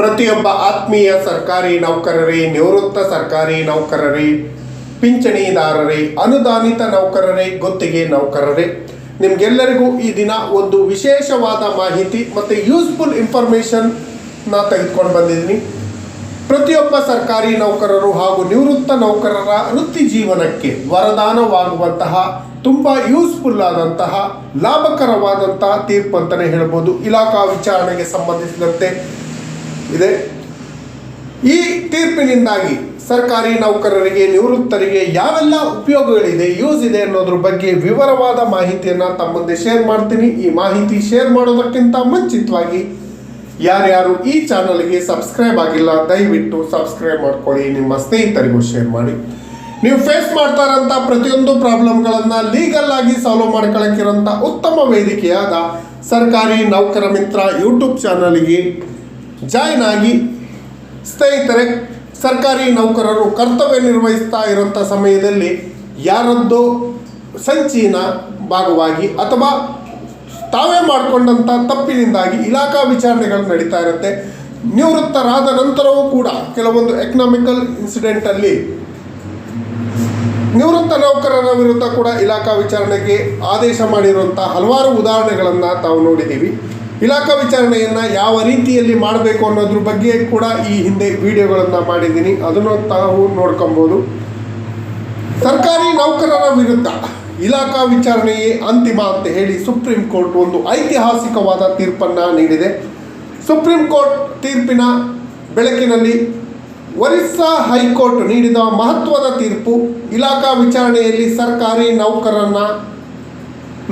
ಪ್ರತಿಯೊಬ್ಬ ಆತ್ಮೀಯ ಸರ್ಕಾರಿ ನೌಕರರೇ, ನಿವೃತ್ತ ಸರ್ಕಾರಿ ನೌಕರರೇ, ಪಿಂಚಣಿದಾರರೇ, ಅನುದಾನಿತ ನೌಕರರೇ, ಗುತ್ತಿಗೆ ನೌಕರರೇ. ನಿಮ್ಗೆಲ್ಲರಿಗೂ ಈ ದಿನ ಒಂದು ವಿಶೇಷವಾದ ಮಾಹಿತಿ ಮತ್ತು ಯೂಸ್ಫುಲ್ ಇನ್ಫಾರ್ಮೇಷನ್ನ ತೆಗೆದುಕೊಂಡು ಬಂದಿದ್ದೀನಿ. ಪ್ರತಿಯೊಬ್ಬ ಸರ್ಕಾರಿ ನೌಕರರು ಹಾಗೂ ನಿವೃತ್ತ ನೌಕರರ ವೃತ್ತಿ ಜೀವನಕ್ಕೆ ವರದಾನವಾಗುವಂತಹ, ತುಂಬ ಯೂಸ್ಫುಲ್ ಆದಂತಹ, ಲಾಭಕರವಾದಂತಹ ತೀರ್ಪು ಅಂತಲೇ ಹೇಳ್ಬೋದು. ಇಲಾಖಾ ವಿಚಾರಣೆಗೆ ಸಂಬಂಧಿಸಿದಂತೆ ಇದೆ. ಈ ತೀರ್ಪಿನಿಂದಾಗಿ ಸರ್ಕಾರಿ ನೌಕರರಿಗೆ, ನಿವೃತ್ತರಿಗೆ ಯಾವೆಲ್ಲ ಉಪಯೋಗಗಳಿದೆ, ಯೂಸ್ ಇದೆ ಅನ್ನೋದ್ರ ಬಗ್ಗೆ ವಿವರವಾದ ಮಾಹಿತಿಯನ್ನು ತಮ್ಮ ಮುಂದೆ ಶೇರ್ ಮಾಡ್ತೀನಿ. ಈ ಮಾಹಿತಿ ಶೇರ್ ಮಾಡೋದಕ್ಕಿಂತ ಮುಂಚಿತವಾಗಿ ಯಾರ್ಯಾರು ಈ ಚಾನಲ್ಗೆ ಸಬ್ಸ್ಕ್ರೈಬ್ ಆಗಿಲ್ಲ, ದಯವಿಟ್ಟು ಸಬ್ಸ್ಕ್ರೈಬ್ ಮಾಡ್ಕೊಳ್ಳಿ. ನಿಮ್ಮ ಸ್ನೇಹಿತರಿಗೂ ಶೇರ್ ಮಾಡಿ. ನೀವು ಫೇಸ್ ಮಾಡ್ತಾ ಇರೋಂಥ ಪ್ರತಿಯೊಂದು ಪ್ರಾಬ್ಲಮ್ಗಳನ್ನು ಲೀಗಲ್ ಆಗಿ ಸಾಲ್ವ್ ಮಾಡ್ಕೊಳ್ಳೋಕ್ಕಿರೋಂಥ ಉತ್ತಮ ವೇದಿಕೆಯಾದ ಸರ್ಕಾರಿ ನೌಕರ ಮಿತ್ರ ಯೂಟ್ಯೂಬ್ ಚಾನಲ್ಗೆ ಜಾಯ್ನ್ ಆಗಿ ಸ್ನೇಹಿತರೆ, ಸರ್ಕಾರಿ ನೌಕರರು ಕರ್ತವ್ಯ ನಿರ್ವಹಿಸ್ತಾ ಇರೋಂಥ ಸಮಯದಲ್ಲಿ ಯಾರದ್ದೋ ಸಂಚಿನ ಭಾಗವಾಗಿ ಅಥವಾ ತಾವೇ ಮಾಡಿಕೊಂಡಂಥ ತಪ್ಪಿನಿಂದಾಗಿ ಇಲಾಖಾ ವಿಚಾರಣೆಗಳು ನಡೀತಾ ಇರುತ್ತೆ. ನಿವೃತ್ತರಾದ ನಂತರವೂ ಕೂಡ ಕೆಲವೊಂದು ಎಕನಾಮಿಕಲ್ ಇನ್ಸಿಡೆಂಟಲ್ಲಿ ನಿವೃತ್ತ ನೌಕರರ ವಿರುದ್ಧ ಕೂಡ ಇಲಾಖಾ ವಿಚಾರಣೆಗೆ ಆದೇಶ ಮಾಡಿರುವಂಥ ಹಲವಾರು ಉದಾಹರಣೆಗಳನ್ನು ತಾವು ನೋಡಿದ್ದೀವಿ. ಇಲಾಖಾ ವಿಚಾರಣೆಯನ್ನು ಯಾವ ರೀತಿಯಲ್ಲಿ ಮಾಡಬೇಕು ಅನ್ನೋದ್ರ ಬಗ್ಗೆ ಕೂಡ ಈ ಹಿಂದೆ ವಿಡಿಯೋಗಳನ್ನು ಮಾಡಿದ್ದೀನಿ. ಅದನ್ನು ತಾವು ನೋಡ್ಕೊಬೋದು. ಸರ್ಕಾರಿ ನೌಕರರ ವಿರುದ್ಧ ಇಲಾಖಾ ವಿಚಾರಣೆಯೇ ಅಂತಿಮ ಅಂತ ಹೇಳಿ ಸುಪ್ರೀಂ ಕೋರ್ಟ್ ಒಂದು ಐತಿಹಾಸಿಕವಾದ ತೀರ್ಪನ್ನು ನೀಡಿದೆ. ಸುಪ್ರೀಂ ಕೋರ್ಟ್ ತೀರ್ಪಿನ ಬೆಳಕಿನಲ್ಲಿ ಒರಿಸ್ಸಾ ಹೈಕೋರ್ಟ್ ನೀಡಿದ ಮಹತ್ವದ ತೀರ್ಪು ಇಲಾಖಾ ವಿಚಾರಣೆಯಲ್ಲಿ ಸರ್ಕಾರಿ ನೌಕರರ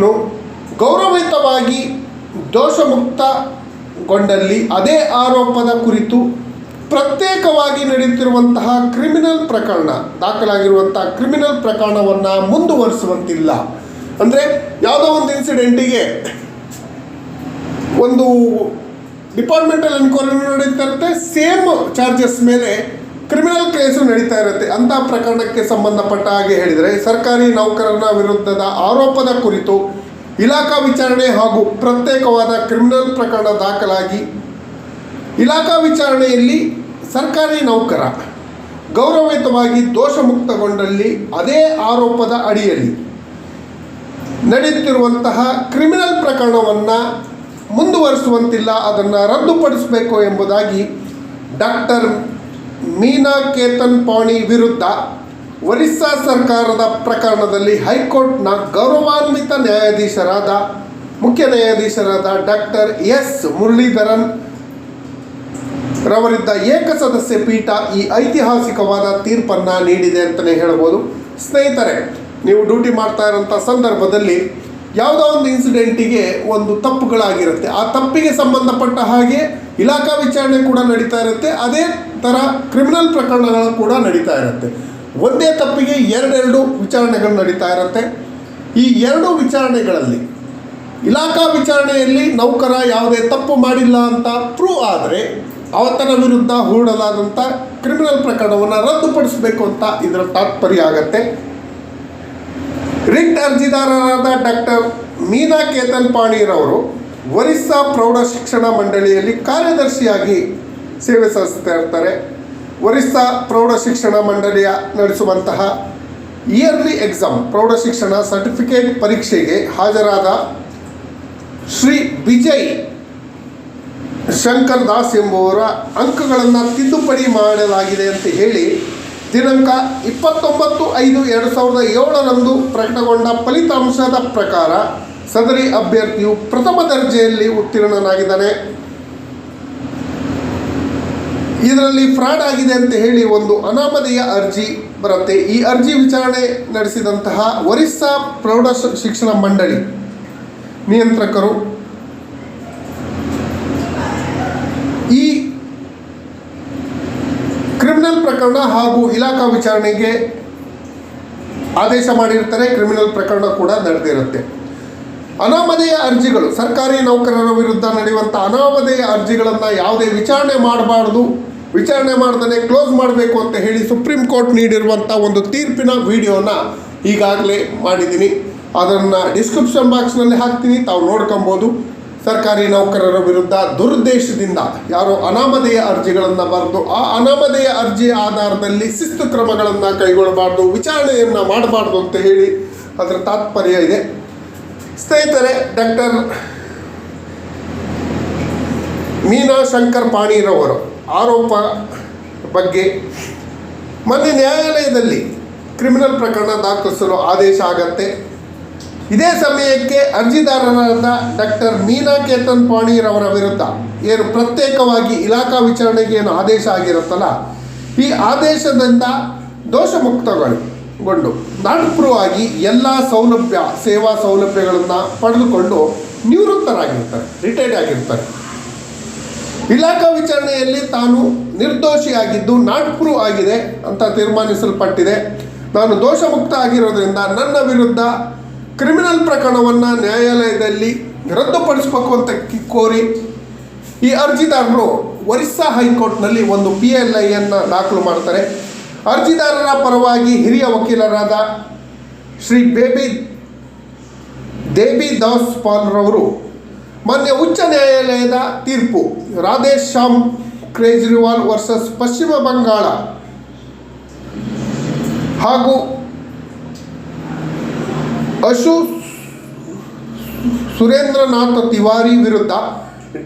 ನು ಗೌರವಯುತವಾಗಿ ದೋಷಮುಕ್ತಗೊಂಡಲ್ಲಿ ಅದೇ ಆರೋಪದ ಕುರಿತು ಪ್ರತ್ಯೇಕವಾಗಿ ನಡೆಯುತ್ತಿರುವಂತಹ ಕ್ರಿಮಿನಲ್ ಪ್ರಕರಣ ದಾಖಲಾಗಿರುವಂತಹ ಕ್ರಿಮಿನಲ್ ಪ್ರಕರಣವನ್ನು ಮುಂದುವರಿಸುವಂತಿಲ್ಲ. ಅಂದರೆ ಯಾವುದೋ ಒಂದು ಇನ್ಸಿಡೆಂಟಿಗೆ ಒಂದು ಡಿಪಾರ್ಟ್ಮೆಂಟಲ್ ಎನ್ಕ್ವೈರಿ ನಡೀತಾ ಇರುತ್ತೆ, ಸೇಮ್ ಚಾರ್ಜಸ್ ಮೇಲೆ ಕ್ರಿಮಿನಲ್ ಕೇಸು ನಡೀತಾ ಇರುತ್ತೆ. ಅಂಥ ಪ್ರಕರಣಕ್ಕೆ ಸಂಬಂಧಪಟ್ಟ ಹಾಗೆ ಹೇಳಿದರೆ ಸರ್ಕಾರಿ ನೌಕರನ ವಿರುದ್ಧದ ಆರೋಪದ ಕುರಿತು ಇಲಾಖಾ ವಿಚಾರಣೆ ಹಾಗೂ ಪ್ರತ್ಯೇಕವಾದ ಕ್ರಿಮಿನಲ್ ಪ್ರಕರಣ ದಾಖಲಾಗಿ ಇಲಾಖಾ ವಿಚಾರಣೆಯಲ್ಲಿ ಸರ್ಕಾರಿ ನೌಕರ ಗೌರವಯುತವಾಗಿ ದೋಷಮುಕ್ತಗೊಂಡಲ್ಲಿ ಅದೇ ಆರೋಪದ ಅಡಿಯಲ್ಲಿ ನಡೆಯುತ್ತಿರುವಂತಹ ಕ್ರಿಮಿನಲ್ ಪ್ರಕರಣವನ್ನು ಮುಂದುವರಿಸುವಂತಿಲ್ಲ, ಅದನ್ನು ರದ್ದುಪಡಿಸಬೇಕು ಎಂಬುದಾಗಿ ಡಾಕ್ಟರ್ ಮೀನಾ ಕೇತನ್ ಪಾಣಿ ವಿರುದ್ಧ ಒರಿಸ್ಸಾ ಸರ್ಕಾರದ ಪ್ರಕರಣದಲ್ಲಿ ಹೈಕೋರ್ಟ್ನ ಗೌರವಾನ್ವಿತ ನ್ಯಾಯಾಧೀಶರಾದ, ಮುಖ್ಯ ನ್ಯಾಯಾಧೀಶರಾದ ಡಾಕ್ಟರ್ ಎಸ್. ಮುರಳೀಧರನ್ ರವರಿದ್ದ ಏಕಸದಸ್ಯ ಪೀಠ ಈ ಐತಿಹಾಸಿಕವಾದ ತೀರ್ಪನ್ನು ನೀಡಿದೆ ಅಂತಲೇ ಹೇಳ್ಬೋದು ಸ್ನೇಹಿತರೆ, ನೀವು ಡ್ಯೂಟಿ ಮಾಡ್ತಾ ಇರೋಂಥ ಸಂದರ್ಭದಲ್ಲಿ ಯಾವುದೋ ಒಂದು ಇನ್ಸಿಡೆಂಟಿಗೆ ಒಂದು ತಪ್ಪುಗಳಾಗಿರುತ್ತೆ. ಆ ತಪ್ಪಿಗೆ ಸಂಬಂಧಪಟ್ಟ ಹಾಗೆ ಇಲಾಖಾ ವಿಚಾರಣೆ ಕೂಡ ನಡೀತಾ ಇರುತ್ತೆ. ಅದೇ ಥರ ಕ್ರಿಮಿನಲ್ ಪ್ರಕರಣಗಳು ಕೂಡ ನಡೀತಾ ಇರುತ್ತೆ. ಒಂದೇ ತಪ್ಪಿಗೆ ಎರಡೆರಡು ವಿಚಾರಣೆಗಳು ನಡೀತಾ ಇರುತ್ತೆ. ಈ ಎರಡು ವಿಚಾರಣೆಗಳಲ್ಲಿ ಇಲಾಖಾ ವಿಚಾರಣೆಯಲ್ಲಿ ನೌಕರ ಯಾವುದೇ ತಪ್ಪು ಮಾಡಿಲ್ಲ ಅಂತ ಪ್ರೂವ್ ಆದರೆ ಅವತನ ವಿರುದ್ಧ ಹೂಡಲಾದಂಥ ಕ್ರಿಮಿನಲ್ ಪ್ರಕರಣವನ್ನು ರದ್ದುಪಡಿಸಬೇಕು ಅಂತ ಇದರ ತಾತ್ಪರ್ಯ ಆಗತ್ತೆ. ರಿಟ್ ಅರ್ಜಿದಾರರಾದ ಡಾಕ್ಟರ್ ಮೀನಾ ಕೇತನ್ ಪಾಣಿರವರು ಒರಿಸ್ಸಾ ಪ್ರೌಢ ಶಿಕ್ಷಣ ಮಂಡಳಿಯಲ್ಲಿ ಕಾರ್ಯದರ್ಶಿಯಾಗಿ ಸೇವೆ ಸಲ್ಲಿಸ್ತಾ ಇರ್ತಾರೆ. ಒರಿಸ್ಸಾ ಪ್ರೌಢ ಶಿಕ್ಷಣ ಮಂಡಳಿಯ ನಡೆಸುವಂತಹ ಇಯರ್ಲಿ ಎಕ್ಸಾಮ್ ಪ್ರೌಢ ಶಿಕ್ಷಣ ಸರ್ಟಿಫಿಕೇಟ್ ಪರೀಕ್ಷೆಗೆ ಹಾಜರಾದ ಶ್ರೀ ವಿಜಯ್ ಶಂಕರ್ ದಾಸ್ ಎಂಬುವರ ಅಂಕಗಳನ್ನು ತಿದ್ದುಪಡಿ ಮಾಡಲಾಗಿದೆ ಅಂತ ಹೇಳಿ ದಿನಾಂಕ ಇಪ್ಪತ್ತೊಂಬತ್ತು ಐದು ಎರಡು ಸಾವಿರದ ಏಳರಂದು ಪ್ರಕಟಗೊಂಡ ಫಲಿತಾಂಶದ ಪ್ರಕಾರ ಸದರಿ ಅಭ್ಯರ್ಥಿಯು ಪ್ರಥಮ ದರ್ಜೆಯಲ್ಲಿ ಉತ್ತೀರ್ಣನಾಗಿದ್ದಾನೆ. ಇದರಲ್ಲಿ ಫ್ರಾಡ್ ಆಗಿದೆ ಅಂತ ಹೇಳಿ ಒಂದು ಅನಾಮಧೇಯ ಅರ್ಜಿ ಬರುತ್ತೆ. ಈ ಅರ್ಜಿ ವಿಚಾರಣೆ ನಡೆಸಿದಂತಹ ಒರಿಸ್ಸಾ ಪ್ರೌಢ ಶಿಕ್ಷಣ ಮಂಡಳಿ ನಿಯಂತ್ರಕರು ಈ ಕ್ರಿಮಿನಲ್ ಪ್ರಕರಣ ಹಾಗೂ ಇಲಾಖಾ ವಿಚಾರಣೆಗೆ ಆದೇಶ ಮಾಡಿರ್ತಾರೆ. ಕ್ರಿಮಿನಲ್ ಪ್ರಕರಣ ಕೂಡ ನಡೆದಿರುತ್ತೆ. ಅನಾಮಧೇಯ ಅರ್ಜಿಗಳು. ಸರ್ಕಾರಿ ನೌಕರರ ವಿರುದ್ಧ ನಡೆಯುವಂಥ ಅನಾಮಧೇಯ ಅರ್ಜಿಗಳನ್ನು ಯಾವುದೇ ವಿಚಾರಣೆ ಮಾಡಬಾರ್ದು. ವಿಚಾರಣೆ ಮಾಡ್ದೇ ಕ್ಲೋಸ್ ಮಾಡಬೇಕು ಅಂತ ಹೇಳಿ ಸುಪ್ರೀಂ ಕೋರ್ಟ್ ನೀಡಿರುವಂಥ ಒಂದು ತೀರ್ಪಿನ ವಿಡಿಯೋನ ಈಗಾಗಲೇ ಮಾಡಿದ್ದೀನಿ. ಅದನ್ನು ಡಿಸ್ಕ್ರಿಪ್ಷನ್ ಬಾಕ್ಸ್ನಲ್ಲಿ ಹಾಕ್ತೀನಿ, ತಾವು ನೋಡ್ಕೊಬೋದು. ಸರ್ಕಾರಿ ನೌಕರರ ವಿರುದ್ಧ ದುರುದ್ದೇಶದಿಂದ ಯಾರು ಅನಾಮಧೇಯ ಅರ್ಜಿಗಳನ್ನು ಬರೆದು, ಆ ಅನಾಮಧೇಯ ಅರ್ಜಿ ಆಧಾರದಲ್ಲಿ ಶಿಸ್ತು ಕ್ರಮಗಳನ್ನು ಕೈಗೊಳ್ಳಬಾರ್ದು, ವಿಚಾರಣೆಯನ್ನು ಮಾಡಬಾರ್ದು ಅಂತ ಹೇಳಿ ಅದರ ತಾತ್ಪರ್ಯ ಇದೆ. ಸ್ನೇಹಿತರೆ, ಡಾಕ್ಟರ್ ಮೀನಾ ಶಂಕರ್ ಪಾಣಿರವರು ಆರೋಪ ಬಗ್ಗೆ ಮೊನ್ನೆ ನ್ಯಾಯಾಲಯದಲ್ಲಿ ಕ್ರಿಮಿನಲ್ ಪ್ರಕರಣ ದಾಖಲಿಸಲು ಆದೇಶ ಆಗತ್ತೆ. ಇದೇ ಸಮಯಕ್ಕೆ ಅರ್ಜಿದಾರರಾದ ಡಾಕ್ಟರ್ ಮೀನಾ ಕೇತನ್ ಪಾಣಿರವರ ವಿರುದ್ಧ ಏನು ಪ್ರತ್ಯೇಕವಾಗಿ ಇಲಾಖಾ ವಿಚಾರಣೆಗೆ ಏನು ಆದೇಶ ಆಗಿರುತ್ತಲ್ಲ, ಈ ಆದೇಶದಿಂದ ದೋಷಮುಕ್ತಗೊಂಡು ನಾಟಪ್ರವಾಗಿ ಎಲ್ಲ ಸೌಲಭ್ಯ, ಸೇವಾ ಸೌಲಭ್ಯಗಳನ್ನು ಪಡೆದುಕೊಂಡು ನಿವೃತ್ತರಾಗಿರ್ತಾರೆ ರಿಟೈರ್ಡ್ ಆಗಿರ್ತಾರೆ. ಇಲಾಖಾ ವಿಚಾರಣೆಯಲ್ಲಿ ತಾನು ನಿರ್ದೋಷಿಯಾಗಿದ್ದು ನಾಟ್ ಆಗಿದೆ ಅಂತ ತೀರ್ಮಾನಿಸಲ್ಪಟ್ಟಿದೆ. ನಾನು ದೋಷಮುಕ್ತ ಆಗಿರೋದ್ರಿಂದ ನನ್ನ ವಿರುದ್ಧ ಕ್ರಿಮಿನಲ್ ಪ್ರಕರಣವನ್ನು ನ್ಯಾಯಾಲಯದಲ್ಲಿ ರದ್ದುಪಡಿಸಬೇಕು ಅಂತ ಕೋರಿ ಈ ಅರ್ಜಿದಾರರು ಒರಿಸ್ಸಾ ಹೈಕೋರ್ಟ್ನಲ್ಲಿ ಒಂದು ಪಿ ಎಲ್ ಐಯನ್ನು ದಾಖಲು ಮಾಡ್ತಾರೆ. ಅರ್ಜಿದಾರರ ಪರವಾಗಿ ಹಿರಿಯ ವಕೀಲರಾದ ಶ್ರೀ ಬೇಬಿ, ದೇಬಿ ದಾಸ್ ಪಾಲ್ರವರು ಮೊನ್ನೆ ಉಚ್ಚ ನ್ಯಾಯಾಲಯದ ತೀರ್ಪು. ರಾಧೇಶ್ ಶ್ಯಾಮ್, ಕೇಜ್ರಿವಾಲ್ ವರ್ಸಸ್ ಪಶ್ಚಿಮ ಬಂಗಾಳ ಹಾಗೂ ಅಶು ಸುರೇಂದ್ರನಾಥ್ ತಿವಾರಿ ವಿರುದ್ಧ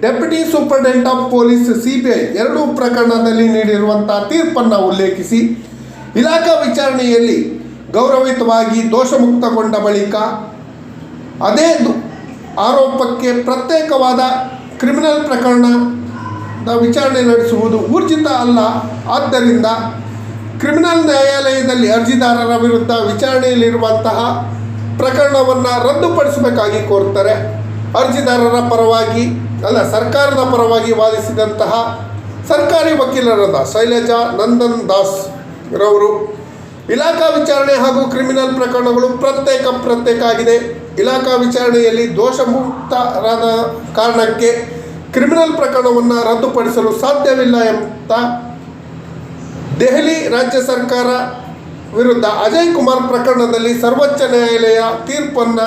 deputy superintendent of police CBI ಎರಡೂ ಪ್ರಕರಣದಲ್ಲಿ ನೀಡಿರುವಂತಹ ತೀರ್ಪನ್ನು ಉಲ್ಲೇಖಿಸಿ, ಇಲಾಖಾ ವಿಚಾರಣೆಯಲ್ಲಿ ಗೌರವಿತವಾಗಿ ದೋಷಮುಕ್ತಗೊಂಡ ಬಳಿಕ ಅದೇ ಆರೋಪಕ್ಕೆ ಪ್ರತ್ಯೇಕವಾದ ಕ್ರಿಮಿನಲ್ ಪ್ರಕರಣದ ವಿಚಾರಣೆ ನಡೆಸುವುದು ಊರ್ಜಿತ ಅಲ್ಲ. ಆದ್ದರಿಂದ ಕ್ರಿಮಿನಲ್ ನ್ಯಾಯಾಲಯದಲ್ಲಿ ಅರ್ಜಿದಾರರ ವಿರುದ್ಧ ವಿಚಾರಣೆಯಲ್ಲಿರುವಂತಹ ಪ್ರಕರಣವನ್ನು ರದ್ದುಪಡಿಸಬೇಕಾಗಿ ಕೋರ್ತಾರೆ. ಅರ್ಜಿದಾರರ ಪರವಾಗಿ ಅಲ್ಲ, ಸರ್ಕಾರದ ಪರವಾಗಿ ವಾದಿಸಿದಂತಹ ಸರ್ಕಾರಿ ವಕೀಲರಾದ ಶೈಲಜಾ ನಂದನ್ ದಾಸ್ ರವರು, ಇಲಾಖಾ ವಿಚಾರಣೆ ಹಾಗೂ ಕ್ರಿಮಿನಲ್ ಪ್ರಕರಣಗಳು ಪ್ರತ್ಯೇಕ ಪ್ರತ್ಯೇಕ ಆಗಿದೆ. ಇಲಾಖಾ ವಿಚಾರಣೆಯಲ್ಲಿ ದೋಷಮುಕ್ತರಾದ ಕಾರಣಕ್ಕೆ ಕ್ರಿಮಿನಲ್ ಪ್ರಕರಣವನ್ನು ರದ್ದುಪಡಿಸಲು ಸಾಧ್ಯವಿಲ್ಲ ಎಂತ ದೆಹಲಿ ರಾಜ್ಯ ಸರ್ಕಾರ ವಿರುದ್ಧ ಅಜಯ್ ಕುಮಾರ್ ಪ್ರಕರಣದಲ್ಲಿ ಸರ್ವೋಚ್ಚ ನ್ಯಾಯಾಲಯ ತೀರ್ಪನ್ನು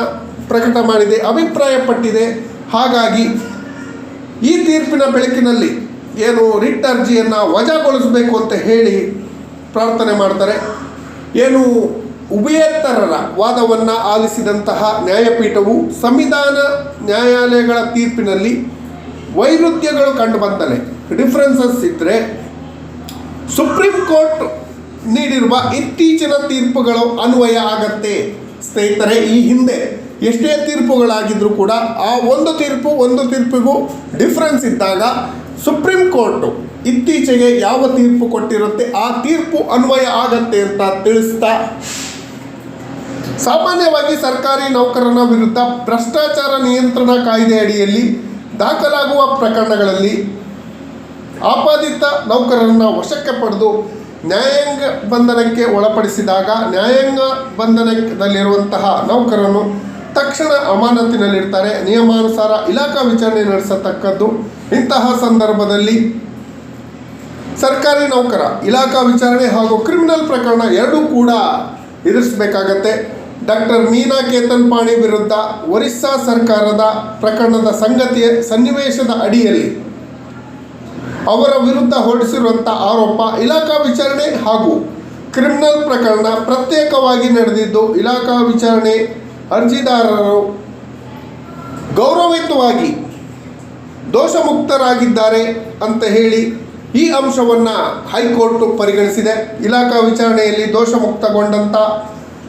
ಪ್ರಕಟ ಮಾಡಿದೆ, ಅಭಿಪ್ರಾಯಪಟ್ಟಿದೆ. ಹಾಗಾಗಿ ಈ ತೀರ್ಪಿನ ಬೆಳಕಿನಲ್ಲಿ ಏನು ರಿಟ್ ಅರ್ಜಿಯನ್ನು ವಜಾಗೊಳಿಸಬೇಕು ಅಂತ ಹೇಳಿ ಪ್ರಾರ್ಥನೆ ಮಾಡ್ತಾರೆ. ಏನು ಉಭಯೇತರರ ವಾದವನ್ನು ಆಲಿಸಿದಂತಹ ನ್ಯಾಯಪೀಠವು ಸಂವಿಧಾನ ನ್ಯಾಯಾಲಯಗಳ ತೀರ್ಪಿನಲ್ಲಿ ವೈರುಧ್ಯಗಳು ಕಂಡುಬಂದಲೆ ಡಿಫ್ರೆನ್ಸಸ್ ಇದ್ದರೆ ಸುಪ್ರೀಂ ಕೋರ್ಟ್ ನೀಡಿರುವ ಇತ್ತೀಚಿನ ತೀರ್ಪುಗಳು ಅನ್ವಯ ಆಗತ್ತೆ. ಸ್ನೇಹಿತರೆ, ಈ ಹಿಂದೆ ಎಷ್ಟೇ ತೀರ್ಪುಗಳಾಗಿದ್ದರೂ ಕೂಡ ಆ ಒಂದು ತೀರ್ಪು ಒಂದು ತೀರ್ಪಿಗೂ ಡಿಫ್ರೆನ್ಸ್ ಇದ್ದಾಗ ಸುಪ್ರೀಂ ಕೋರ್ಟು ಇತ್ತೀಚೆಗೆ ಯಾವ ತೀರ್ಪು ಕೊಟ್ಟಿರುತ್ತೆ, ಆ ತೀರ್ಪು ಅನ್ವಯ ಆಗತ್ತೆ ಅಂತ ತಿಳಿಸ್ತಾ ಸಾಮಾನ್ಯವಾಗಿ ಸರ್ಕಾರಿ ನೌಕರನ ವಿರುದ್ಧ ಭ್ರಷ್ಟಾಚಾರ ನಿಯಂತ್ರಣ ಕಾಯ್ದೆ ಅಡಿಯಲ್ಲಿ ದಾಖಲಾಗುವ ಪ್ರಕರಣಗಳಲ್ಲಿ ಆಪಾದಿತ ನೌಕರರನ್ನು ವಶಕ್ಕೆ ಪಡೆದು ನ್ಯಾಯಾಂಗ ಬಂಧನಕ್ಕೆ ಒಳಪಡಿಸಿದಾಗ, ನ್ಯಾಯಾಂಗ ಬಂಧನದಲ್ಲಿರುವಂತಹ ನೌಕರನು ತಕ್ಷಣ ಅಮಾನತಿನಲ್ಲಿರ್ತಾರೆ ನಿಯಮಾನುಸಾರ ಇಲಾಖಾ ವಿಚಾರಣೆ ನಡೆಸತಕ್ಕದ್ದು ಇಂತಹ ಸಂದರ್ಭದಲ್ಲಿ ಸರ್ಕಾರಿ ನೌಕರ, ಇಲಾಖಾ ವಿಚಾರಣೆ ಹಾಗೂ ಕ್ರಿಮಿನಲ್ ಪ್ರಕರಣ ಎರಡೂ ಕೂಡ ಎದುರಿಸಬೇಕಾಗತ್ತೆ. ಡಾಕ್ಟರ್ ಮೀನಾ ಕೇತನ್ ಪಾಣಿ ವಿರುದ್ಧ ಒರಿಸ್ಸಾ ಸರ್ಕಾರದ ಪ್ರಕರಣದ ಸಂಗತಿಯ ಸನ್ನಿವೇಶದ ಅಡಿಯಲ್ಲಿ ಅವರ ವಿರುದ್ಧ ಹೊರಡಿಸಿರುವಂಥ ಆರೋಪ ಇಲಾಖಾ ವಿಚಾರಣೆ ಹಾಗೂ ಕ್ರಿಮಿನಲ್ ಪ್ರಕರಣ ಪ್ರತ್ಯೇಕವಾಗಿ ನಡೆದಿದ್ದು ಇಲಾಖಾ ವಿಚಾರಣೆ ಅರ್ಜಿದಾರರು ಗೌರವಯುತವಾಗಿ ದೋಷಮುಕ್ತರಾಗಿದ್ದಾರೆ ಅಂತ ಹೇಳಿ ಈ ಅಂಶವನ್ನು ಹೈಕೋರ್ಟ್ ಪರಿಗಣಿಸಿದೆ. ಇಲಾಖಾ ವಿಚಾರಣೆಯಲ್ಲಿ ದೋಷಮುಕ್ತಗೊಂಡಂಥ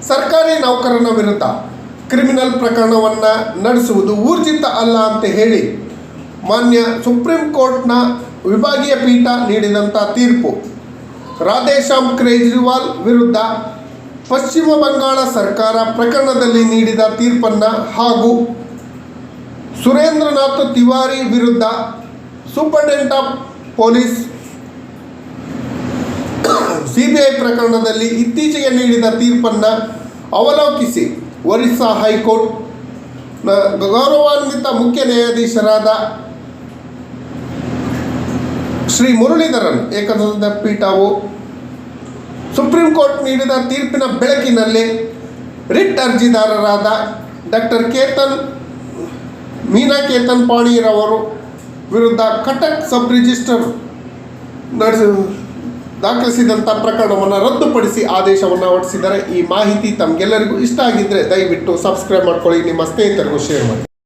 ಸರ್ಕಾರಿ ನೌಕರನ ವಿರುದ್ಧ ಕ್ರಿಮಿನಲ್ ಪ್ರಕರಣವನ್ನು ನಡೆಸುವುದು ಊರ್ಜಿತ ಅಲ್ಲ ಅಂತ ಹೇಳಿ ಮಾನ್ಯ ಸುಪ್ರೀಂ ಕೋರ್ಟ್ನ ವಿಭಾಗೀಯ ಪೀಠ ನೀಡಿದಂಥ ತೀರ್ಪು. ರಾಧೇಶ್ಯಾಮ್ ಕೇಜ್ರಿವಾಲ್ ವಿರುದ್ಧ ಪಶ್ಚಿಮ ಬಂಗಾಳ ಸರ್ಕಾರ ಪ್ರಕರಣದಲ್ಲಿ ನೀಡಿದ ತೀರ್ಪನ್ನು ಹಾಗೂ ಸುರೇಂದ್ರನಾಥ್ ತಿವಾರಿ ವಿರುದ್ಧ ಸೂಪರ್ಡೆಂಟ್ ಆಫ್ ಪೊಲೀಸ್ ಸಿಬಿಐ ಪ್ರಕರಣದಲ್ಲಿ ಇತ್ತೀಚೆಗೆ ನೀಡಿದ ತೀರ್ಪನ್ನು ಅವಲೋಕಿಸಿ ಒರಿಸ್ಸಾ ಹೈಕೋರ್ಟ್ ಗೌರವಾನ್ವಿತ ಮುಖ್ಯ ನ್ಯಾಯಾಧೀಶರಾದ ಶ್ರೀ ಮುರಳೀಧರನ್ ಏಕದಂತ ಪೀಠವು ಸುಪ್ರೀಂ ಕೋರ್ಟ್ ನೀಡಿದ ತೀರ್ಪಿನ ಬೆಳಕಿನಲ್ಲಿ ರಿಟ್ ಅರ್ಜಿದಾರರಾದ ಡಾಕ್ಟರ್ ಕೇತನ್, ಮೀನಾ ಕೇತನ್ ಪಾಣಿರವರು ವಿರುದ್ಧ ಕಟಕ್ ಸಬ್ ರಿಜಿಸ್ಟರ್ ನಡೆಸ ದಾಖಲಿಸಿದಂಥ ಪ್ರಕರಣವನ್ನು ರದ್ದುಪಡಿಸಿ ಆದೇಶವನ್ನು ಹೊರಡಿಸಿದ್ದಾರೆ. ಈ ಮಾಹಿತಿ ತಮಗೆಲ್ಲರಿಗೂ ಇಷ್ಟ ಆಗಿದ್ದರೆ ದಯವಿಟ್ಟು ಸಬ್ಸ್ಕ್ರೈಬ್ ಮಾಡ್ಕೊಳ್ಳಿ. ನಿಮ್ಮ ಸ್ನೇಹಿತರಿಗೂ ಶೇರ್ ಮಾಡಿ.